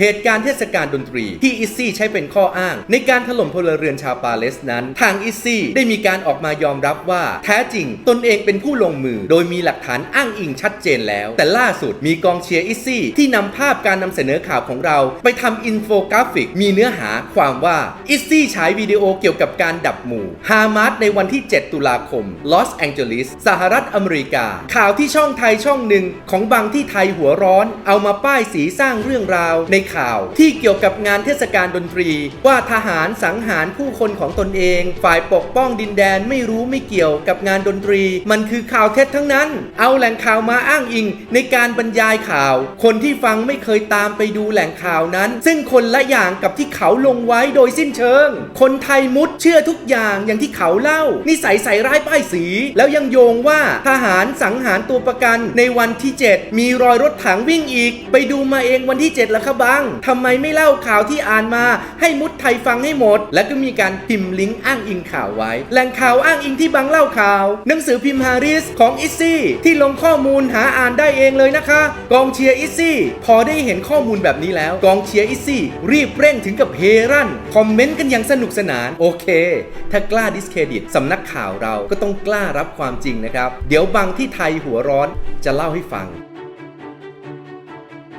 เหตุการณ์เทศกาลดนตรีที่อิซี่ใช้เป็นข้ออ้าง ในการถล่มพลเรือนชาวปาเลสนั้น ทางอิซี่ได้มีการออกมายอมรับว่า แท้จริงตนเองเป็นผู้ลงมือ โดยมีหลักฐานอ้างอิงชัดเจนแล้ว แต่ล่าสุดมีกองเชียร์อิซี่ที่นำภาพการนำเสนอข่าวของเรา ไปทำอินโฟกราฟิก มีเนื้อหาความว่าอิซซี่ฉายวิดีโอเกี่ยวกับการดับหมู่ฮามาสในวันที่ 7 ตุลาคมลอสแองเจลิสสหรัฐอเมริกา ข่าวที่ช่องไทยช่องหนึ่งของบางที่ไทยหัวร้อน เอามาป้ายสีสร้างเรื่องราวในข่าว ที่เกี่ยวกับงานเทศกาลดนตรี ว่าทหารสังหารผู้คนของตนเอง ฝ่ายปกป้องดินแดนไม่รู้ไม่เกี่ยวกับงานดนตรี มันคือข่าวเท็จทั้งนั้น เอาแหล่งข่าวมาอ้างอิง ในการบรรยายข่าว คนที่ฟังไม่เคยตามไปดูแหล่งข่าวนั้น ซึ่งคนละอย่างกับที่เขาลงไว้โดยสิ้นเชิง คนไทยมุดเชื่อทุกอย่างอย่างที่เขาเล่า นิสัยใส่ร้ายป้ายสี แล้วยังโยงว่าทหารสังหารตัวประกันในวันที่ 7 มีรอยรถถังวิ่งอีก ไปดูมาเองวันที่ 7แล้วครับบังทำไมไม่เล่าข่าวที่อ่านมา ให้มุดไทยฟังให้หมด และก็มีการพิมพ์ลิงก์อ้างอิงข่าวไว้ แหล่งข่าวอ้างอิงที่บังเล่าข่าว หนังสือพิมพ์ฮาริสของอิซซี่ที่ลงข้อมูลหาอ่านได้เองเลยนะคะ กองเชียร์อิซซี่พอได้เห็นข้อมูลแบบนี้แล้ว กองเชียร์อิซซี่รีบเร่งถึงกับเฮรั่นคอมเมนต์กันอย่างสนุกสนานโอเค ถ้ากล้าดิสเครดิตสำนักข่าวเราก็ต้องกล้ารับความจริงนะครับ เดี๋ยวบางที่ไทยหัวร้อนจะเล่าให้ฟัง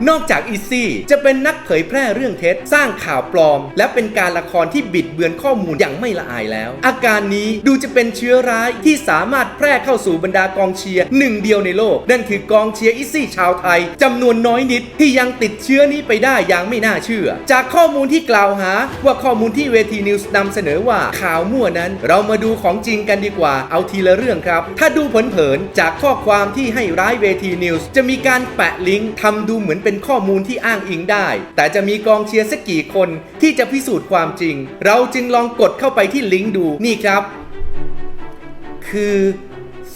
นอกจากอีซี่จะเป็นนักเผยแพร่เรื่องเท็จ สร้างข่าวปลอม และเป็นการละครที่บิดเบือนข้อมูลอย่างไม่ละอายแล้ว อาการนี้ดูจะเป็นเชื้อร้ายที่สามารถแพร่เข้าสู่บรรดากองเชียร์หนึ่งเดียวในโลก นั่นคือกองเชียร์อีซี่ชาวไทยจำนวนน้อยนิดที่ยังติดเชื้อนี้ไปได้อย่างไม่น่าเชื่อ จากข้อมูลที่กล่าวหาว่าข้อมูลที่เวทีนิวส์นำเสนอว่าข่าวมั่วนั้น เรามาดูของจริงกันดีกว่าเอาทีละเรื่องครับ ถ้าดูเผินๆจากข้อความที่ให้ร้ายเวทีนิวส์จะมีการแปะลิงก์ทำดูเหมือนเป็นข้อมูลที่อ้างอิงได้ แต่จะมีกองเชียร์สักกี่คนที่จะพิสูจน์ความจริง เราจึงลองกดเข้าไปที่ลิงก์ดูนี่ครับ คือ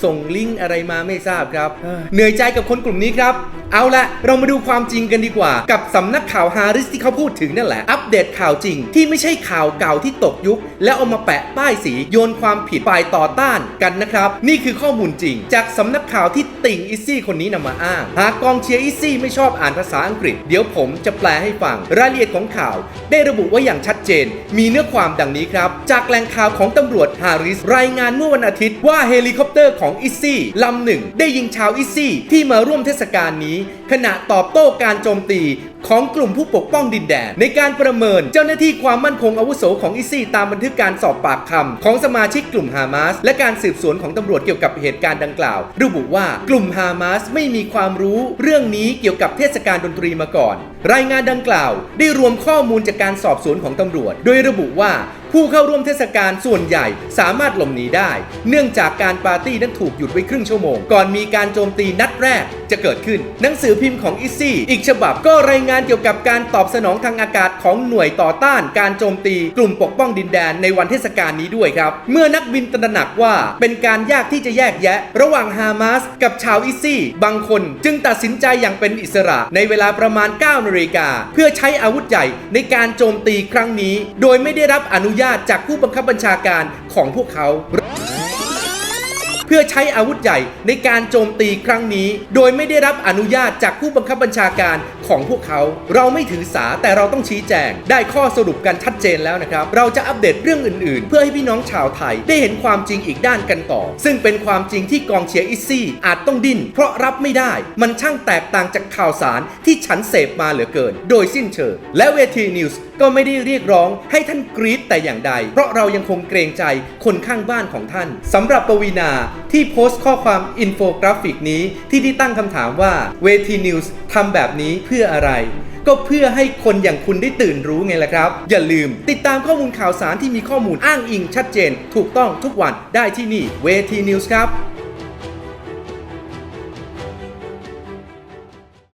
ส่งลิงก์อะไรมาไม่ทราบครับเอ้อเหนื่อยใจกับคนกลุ่มนี้ครับ เอาละเรามาดูความจริงกันดีกว่า กับสำนักข่าวฮาริสที่เขาพูดถึงนั่นแหละ อัปเดตข่าวจริง ที่ไม่ใช่ข่าวเก่าที่ตกยุค แล้วเอามาแปะป้ายสีโยนความผิดฝ่ายต่อต้านกันนะครับ นี่คือข้อมูลจริง จากสำนักข่าวที่ติ่งอิซี่คนนี้นำมาอ้าง หากกองเชียร์อิซี่ไม่ชอบอ่านภาษาอังกฤษ เดี๋ยวผมจะแปลให้ฟัง รายละเอียดของข่าว ได้ระบุไว้อย่างชัดเจน มีเนื้อความดังนี้ครับ จากแหล่งข่าวของตำรวจฮาริสรายงานเมื่อวันอาทิตย์ว่าเฮลิคอปเตอร์ของอิซี่ลำหนึ่งได้ยิงชาวอิซี่ที่มาร่วมเทศกาลนี้ขณะตอบโต้การโจมตีของกลุ่มผู้ปกป้องดินแดน ในการประเมินเจ้าหน้าที่ความมั่นคงอาวุโสของอิซี่ตามบันทึกการสอบปากคำของสมาชิกกลุ่มฮามาสและการสืบสวนของตำรวจเกี่ยวกับเหตุการณ์ดังกล่าว ระบุว่ากลุ่มฮามาสไม่มีความรู้เรื่องนี้เกี่ยวกับเทศกาลดนตรีมาก่อน รายงานดังกล่าว ได้รวมข้อมูลจากการสอบสวนของตำรวจ โดยระบุว่าผู้เข้าร่วมเทศกาลส่วนใหญ่สามารถหลบหนีได้ เนื่องจากการปาร์ตี้นั้นถูกหยุดไว้ครึ่งชั่วโมง ก่อนมีการโจมตีนัดแรกจะเกิดขึ้น หนังสือพิมพ์ของอิซี่อีกฉบับก็รายงานเกี่ยวกับการตอบสนองทางอากาศของหน่วยต่อต้านการโจมตีกลุ่มปกป้องดินแดนในวันเทศกาลนี้ด้วยครับ เมื่อนักบินตระหนักว่าเป็นการยากที่จะแยกแยะ ระหว่างฮามาสกับชาวอิซี่บางคนจึงตัดสินใจอย่างเป็นอิสระในเวลาประมาณ9นาฬิกา เพื่อใช้อาวุธใหญ่ในการโจมตีครั้งนี้ โดยไม่ได้รับอนุญาตจากผู้บังคับบัญชาการของพวกเขา เพื่อใช้อาวุธใหญ่ในการโจมตีครั้งนี้ โดยไม่ได้รับอนุญาตจากผู้บังคับบัญชาการของพวกเขา เราไม่ถือสาแต่เราต้องชี้แจง ได้ข้อสรุปกันชัดเจนแล้วนะครับ เราจะอัปเดตเรื่องอื่นๆ เพื่อให้พี่น้องชาวไทยได้เห็นความจริงอีกด้านกันต่อ ซึ่งเป็นความจริงที่กองเชียร์อิซี่อาจต้องดิ้น เพราะรับไม่ได้ มันช่างแตกต่างจากข่าวสารที่ฉันเสพมาเหลือเกิน โดยสิ้นเชิงและเวทีนิวส์ ก็ไม่ได้เรียกร้องให้ท่านกรี๊ดแต่อย่างใด เพราะเรายังคงเกรงใจคนข้างบ้านของท่านสำหรับปวีนาที่โพสต์ข้อความอินโฟกราฟิกนี้ที่ได้ตั้งคำถามว่าเวทีนิวส์ทำแบบนี้เพื่ออะไรก็เพื่อให้คนอย่างคุณได้ตื่นรู้ไงล่ะครับ อย่าลืม ติดตามข้อมูลข่าวสารที่มีข้อมูลอ้างอิงชัดเจน ถูกต้องทุกวันได้ที่นี่เวทีนิวส์ครับ